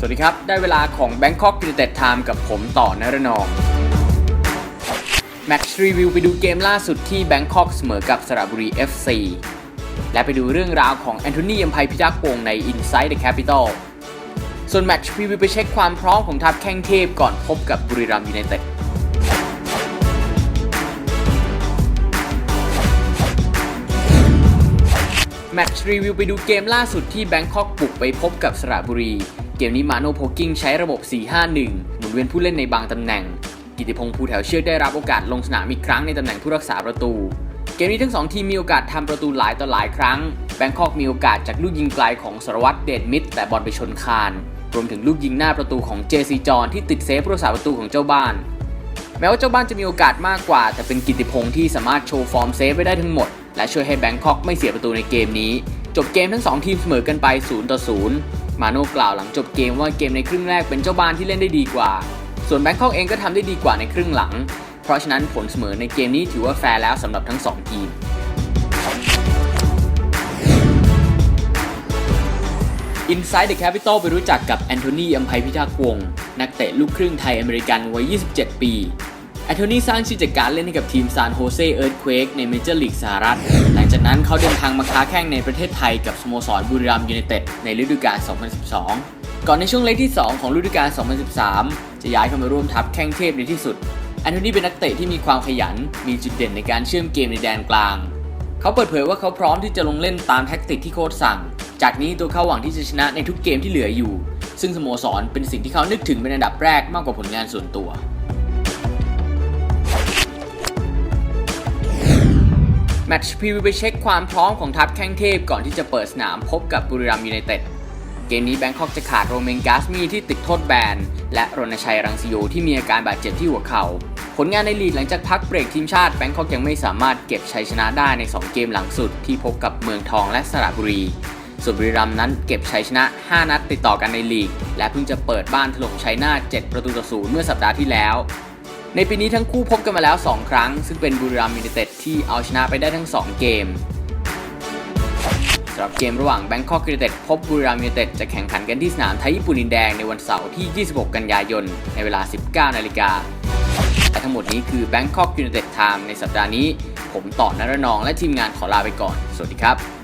สวัสดีครับ ได้เวลาของ Bangkok United Time กับผมต่อนรนองแมตช์รีวิวไปดูเกมล่าสุดที่ Bangkok เสมอกับสระบุรี FC และไปดูเรื่องราวของแอนโทนียัมไพพิทักษ์วงใน Inside the Capital ส่วนแมตช์รีวิวไปเช็คความพร้อมของทัพแข้งเทพก่อนพบกับบุรีรัมย์ยูไนเต็ดแมตช์รีวิวไปดูเกมล่าสุดที่แบงคอกบุกไปพบกับสระบุรี เกมนี้มาโนโพกิ้งใช้ระบบ 4-5-1 หมุนเวียนผู้เล่นในบางตำแหน่ง กิติพงษ์ภูแถวเชือกได้รับโอกาสลงสนามอีกครั้งในตำแหน่งผู้รักษาประตู เกมนี้ทั้งสองทีมมีโอกาสทำประตูหลายต่อหลายครั้ง แบงคอกมีโอกาสจากลูกยิงไกลของสรวัตรเดชมิตรแต่บอลไปชนคาน รวมถึงลูกยิงหน้าประตูของเจซีจอนที่ติดเซฟผู้รักษาประตูของเจ้าบ้าน แม้ว่าเจ้าบ้านจะมีโอกาสมากกว่า แต่เป็นกิติพงษ์ที่สามารถโชว์ฟอร์มเซฟไว้ได้ทั้งหมด และช่วยให้แบงคอกไม่เสียประตูในเกมนี้ จบเกมทั้ง 2 ทีมเสมอกันไป0ต่อ0 มาโน่กล่าวหลังจบเกมว่าเกมในครึ่งแรกเป็นเจ้าบ้านที่เล่นได้ดีกว่า ส่วนแบงคอกเองก็ทำได้ดีกว่าในครึ่งหลัง เพราะฉะนั้นผลเสมอในเกมนี้ถือว่าแฟร์แล้วสำหรับทั้ง 2 ทีม Inside the Capital ไปรู้จักกับแอนโทนีอัมไพพิทักษ์วง นักเตะลูกครึ่งไทยอเมริกันวัย 27 ปี แอนโทนีสร้างชื่อจากการเล่นให้กับทีมซานโฮเซเอิร์ธเควกในเมเจอร์ลีกสหรัฐ หลังจากนั้นเขาเดินทางมาค้าแข่งในประเทศไทยกับสโมสรบุรีรัมย์ยูไนเต็ดในฤดูกาล 2012 ก่อนในช่วงเล็กที่ 2 ของฤดูกาล 2013 จะย้ายเข้ามาร่วมทัพแข้งเทพในที่สุดแอนโทนีเป็นนักเตะที่มีความขยัน มีจุดเด่นในการเชื่อมเกมในแดนกลาง เขาเปิดเผยว่าเขาพร้อมที่จะลงเล่นตามแท็กติกที่โค้ชสั่ง จากนี้ตัวเขาหวังที่จะชนะในทุกเกมที่เหลืออยู่ ซึ่งสโมสรเป็นสิ่งที่เขานึกถึงเป็นอันดับแรกมากกว่าผลงานส่วนตัว แมตช์พรีวิวไปเช็คความพร้อมของทัพแข้งเทพก่อนที่จะเปิดสนามพบกับบุรีรัมย์ยูไนเต็ดเกมนี้แบงคอกจะขาดโรเมนกาสมีที่ติดโทษแบน และรณชัยรังสิโยที่มีอาการบาดเจ็บที่หัวเข่า ผลงานในลีกหลังจากพักเบรกทีมชาติแบงคอกยังไม่สามารถเก็บชัยชนะได้ใน 2 เกมหลังสุดที่พบกับเมืองทองและสระบุรี ส่วนบุรีรัมย์นั้นเก็บชัยชนะ 5 นัดติดต่อกันในลีก และเพิ่งจะเปิดบ้านถล่มชัยนาท7ประตูต่อศูนย์เมื่อสัปดาห์ที่แล้ว ในปีนี้ทั้งคู่พบกันมาแล้ว 2 ครั้ง ซึ่งเป็นบุรีรัมย์ยูไนเต็ดที่เอาชนะไปได้ทั้ง 2 เกมสำหรับเกมระหว่างแบงคอกยูไนเต็ดพบบุรีรัมย์ยูไนเต็ดจะแข่งขันกันที่สนามไทยญี่ปุ่นดินแดงในวันเสาร์ที่ 26 กันยายน ในเวลา 19 นาฬิกาและทั้งหมดนี้คือ Bangkok United Time ในสัปดาห์นี้ ผมต่อนรนองและทีมงานขอลาไปก่อน สวัสดีครับ